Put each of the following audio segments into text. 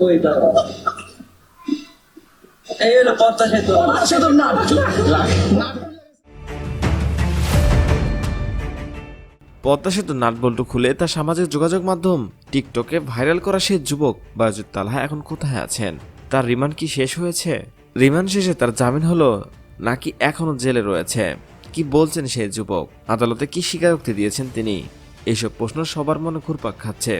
ওই দাঁড়া এই হলো পদ্মা সেতু। শুধু না না পদ্মা সেতু নাটবল্টু খুলে তার সামাজিক যোগাযোগ মাধ্যম টিকটকে ভাইরাল করা সেই যুবক বায়ুজিৎ তালহা এখন কোথায় আছেন? তার রিমান্ড কি শেষ হয়েছে? রিমান্ড শেষে তার জামিন হলো নাকি এখনও জেলে রয়েছে? কি বলছেন সেই যুবক? আদালতে কি স্বীকারোক্তি দিয়েছেন তিনি? এইসব প্রশ্ন সবার মনে ঘুরপাক খাচ্ছে।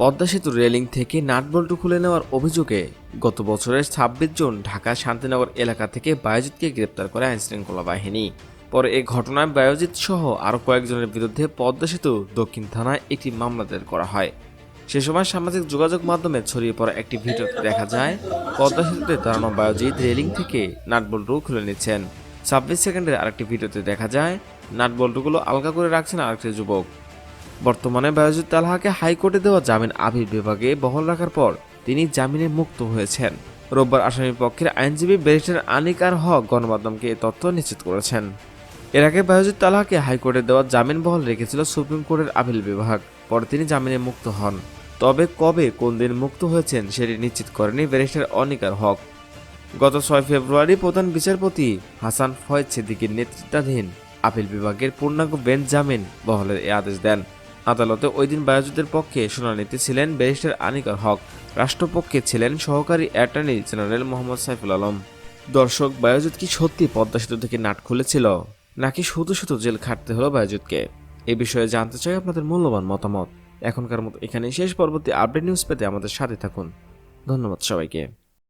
পদ্মা সেতুর রেলিং থেকে নাটবল্টু খুলে নেওয়ার অভিযোগে গত বছরের ছাব্বিশ জুন ঢাকা শান্তিনগর এলাকা থেকে বায়োজিৎকে গ্রেপ্তার করে আইনশৃঙ্খলা বাহিনী। পরে এ ঘটনায় বায়োজিৎ সহ আরও কয়েকজনের বিরুদ্ধে পদ্মা সেতু দক্ষিণ থানায় একটি মামলা দায়ের করা হয়। সে সময় সামাজিক যোগাযোগ মাধ্যমে ছড়িয়ে পড়া একটি ভিডিওতে দেখা যায়, পদ্মা সেতুতে দাঁড়ানো বায়োজিৎ রেলিং থেকে নাটবল্টু খুলে নিচ্ছেন। ছাব্বিশ সেকেন্ডের আরেকটি ভিডিওতে দেখা যায়, নাটবল্টুগুলো আলগা করে রাখছেন আরেকটি যুবক। বর্তমানে বায়োজিৎ তালহাকে হাইকোর্টে দেওয়া জামিন আপিল বিভাগে বহাল রাখার পর তিনি জামিনে মুক্ত হয়েছেন। রোববার আসামির পক্ষের আইনজীবী ব্যারিস্টার আনিকার হক গণমাধ্যমকে এই তথ্য নিশ্চিত করেছেন। এর আগে বায়োজিৎ তালহাকে হাইকোর্টে দেওয়া জামিন বহাল রেখেছিল সুপ্রিম কোর্টের আপিল বিভাগ। পরে তিনি জামিনে মুক্ত হন। তবে কবে কোন দিন মুক্ত হয়েছেন সেটি নিশ্চিত করেনি ব্যারিস্টার অনিকার হক। গত ছয় ফেব্রুয়ারি প্রধান বিচারপতি হাসান ফয়েদ সিদ্দিকীর নেতৃত্বাধীন আপিল বিভাগের পূর্ণাঙ্গ বেঞ্চ জামিন বহলের এ আদেশ দেন। আদালতে ওই দিন বায়োজিতের পক্ষে শুনানিতে ছিলেন ব্যারিস্টার আনিকার হক। রাষ্ট্রপক্ষে ছিলেন সহকারী অ্যাটর্নি জেনারেল মোহাম্মদ সাইফুল আলম। দর্শক বায়োজিৎ কি সত্যি পদ্মা সেতু থেকে নাট খুলেছিল? নাকি শুধু শুধু জেল খাটতে হলো বায়োজিৎকে এ বিষয়ে জানতে চাই আপনাদের মূল্যবান মতামত। এখনকার মতো এখানেই শেষ পরবর্তী আপডেট নিউজ পেতে আমাদের সাথে থাকুন। ধন্যবাদ সবাইকে।